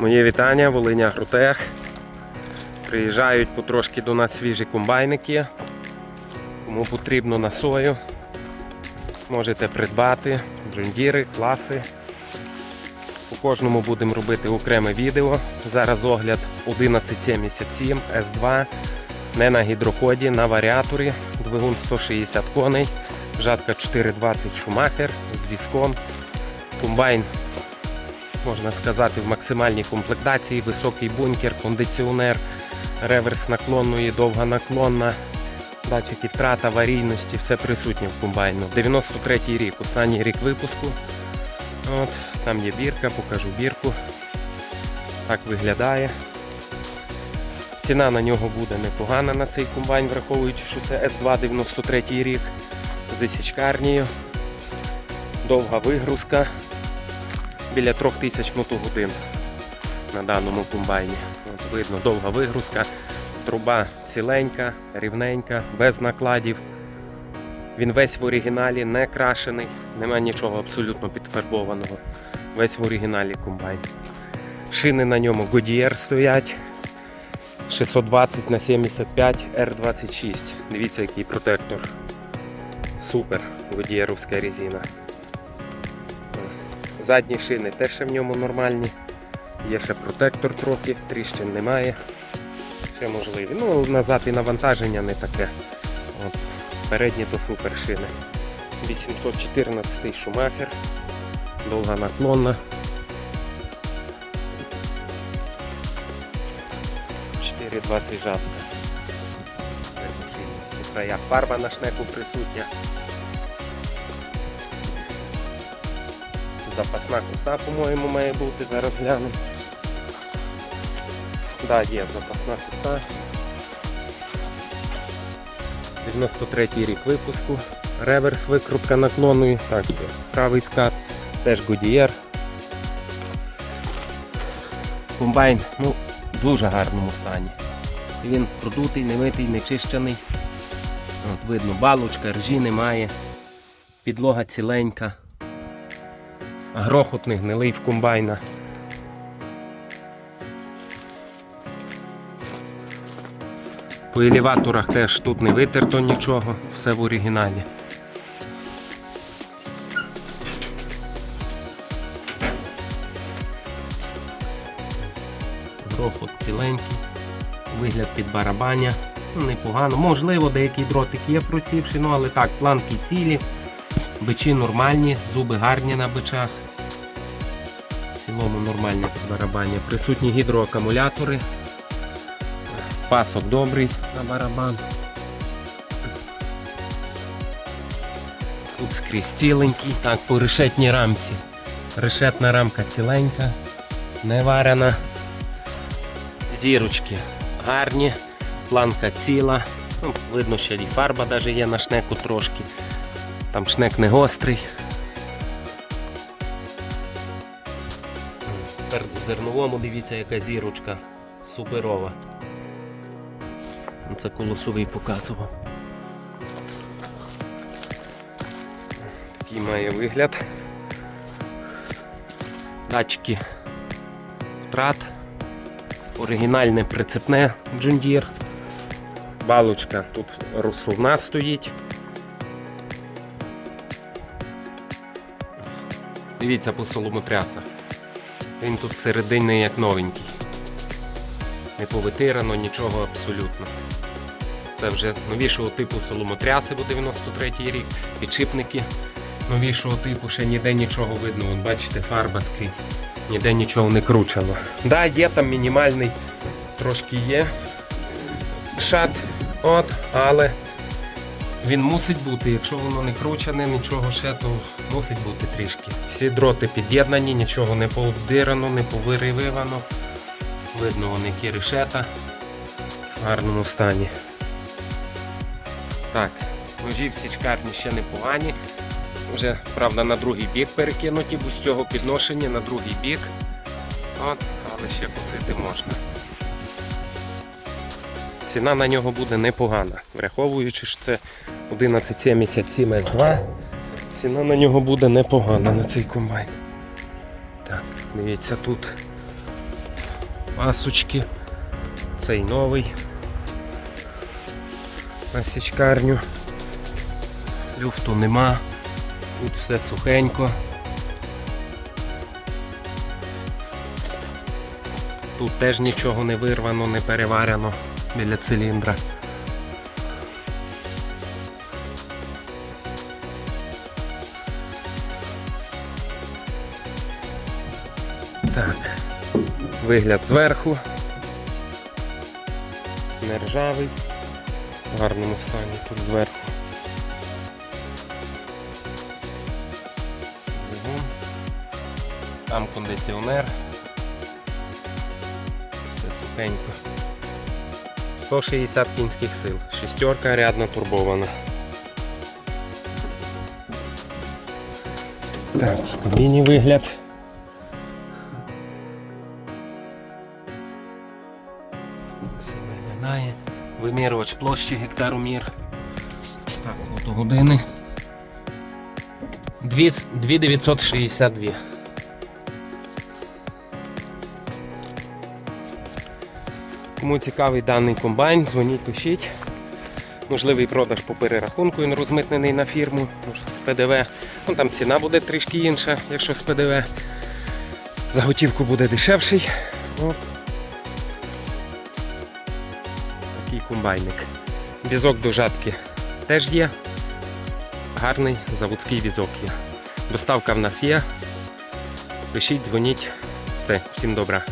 Моє вітання, Волиня Агротех. Приїжджають потрошки до нас свіжі комбайники. Кому потрібно на сою, можете придбати джундіри, класи. По кожному будемо робити окреме відео. Зараз огляд 1177 S2. Не на гідроході, на варіаторі. Двигун 160 коней, жатка 420 шумахер з візком. Комбайн можна сказати, в максимальній комплектації, високий бункер, кондиціонер, реверс наклонної, довга наклонна, датчики втрат, аварійності, все присутнє в комбайну. 93-й рік, останній рік випуску. От, там є бірка, покажу бірку. Так виглядає. Ціна на нього буде непогана на цей комбайн, враховуючи, що це S2 93 рік з січкарнею. Довга вигрузка біля 3000 мотогодин на даному комбайні. От видно, довга вигрузка, труба ціленька, рівненька, без накладів. Він весь в оригіналі, не крашений, немає нічого абсолютно підфарбованого. Весь в оригіналі комбайн. Шини на ньому Goodyear стоять. 620 на 75 R26. Дивіться, який протектор. Супер, Goodyearівська резина. Задні шини теж ще в ньому нормальні. Є ще протектор трохи, тріщин немає. Ще можливі. Ну, назад і навантаження не таке. От. Передні то супер шини. 814 шумахер. Довга наклонна. 420 жатка. У краях фарба на шнеку присутня. Запасна коса, по-моєму, має бути, зараз глянемо. Так, да, є запасна коса. 93 рік випуску. Реверс викрутка наклонної. Так, це правий скат, теж Goodyear. Комбайн ну, в дуже гарному стані. Він продутий, не митий, не чищений. От, видно, балочка, ржі немає. Підлога ціленька. Грохот не гнилий в комбайна. По елеваторах теж тут не витерто нічого, все в оригіналі. Грохот ціленький, вигляд під барабаня, непогано. Можливо, деякий дротик є просівший, ну але так, планки цілі, бичі нормальні, зуби гарні на бичах. В цілому нормальне барабання. Присутні гідроакумулятори. Пасок добрий на барабан. Тут скрізь ціленький. Так, по решетній рамці. Решетна рамка ціленька, не варена. Зірочки гарні, планка ціла. Ну, видно, ще і фарба навіть є на шнеку трошки. Там шнек не гострий. Тепер в зерновому дивіться, яка зірочка суперова. Це колосовий показував. Такий має вигляд. Датчики втрат. Оригінальне прицепне джундір. Балочка тут розсувна стоїть. Дивіться по соломотрясах. Він тут серединний як новенький. Не повитирано нічого абсолютно. Це вже новішого типу соломотряси, бо 93-й рік, підшипники новішого типу, ще ніде нічого видно. От бачите, фарба скрізь, ніде нічого не кручено. Да, є там мінімальний, трошки є шат, от, але він мусить бути, якщо воно не кручене, нічого ще, то мусить бути трішки. Всі дроти під'єднані, нічого не повдирано, не повиривано. Видно вони які решета в гарному стані. Так, ножі в січкарні ще непогані. Вже, правда, на другий бік перекинуті, бо з цього підношення на другий бік. От, але ще косити можна. Ціна на нього буде непогана. Враховуючи, що це 1177 S2, ціна на нього буде непогана на цей комбайн. Так, дивіться тут пасочки. Цей новий. На січкарню. Люфту нема. Тут все сухенько. Тут теж нічого не вирвано, не переварено біля циліндра. Так, вигляд зверху. Не ржавий. В гарному стані тут зверху. Там кондиціонер. Все сухенько. 160 кінських сил. Шестерка рядно турбована. Так, кабіні вигляд. Все виглядає. Вимірювач площі гектаромір. Так, фотогодини. 2962. Кому цікавий даний комбайн, дзвоніть, пишіть. Можливий продаж по перерахунку, він розмитнений на фірму може, з ПДВ. Ну, там ціна буде трішки інша, якщо з ПДВ. Заготівку буде дешевший. От. Такий комбайник. Візок до жатки теж є. Гарний заводський візок є. Доставка в нас є. Пишіть, дзвоніть. Все, всім добра.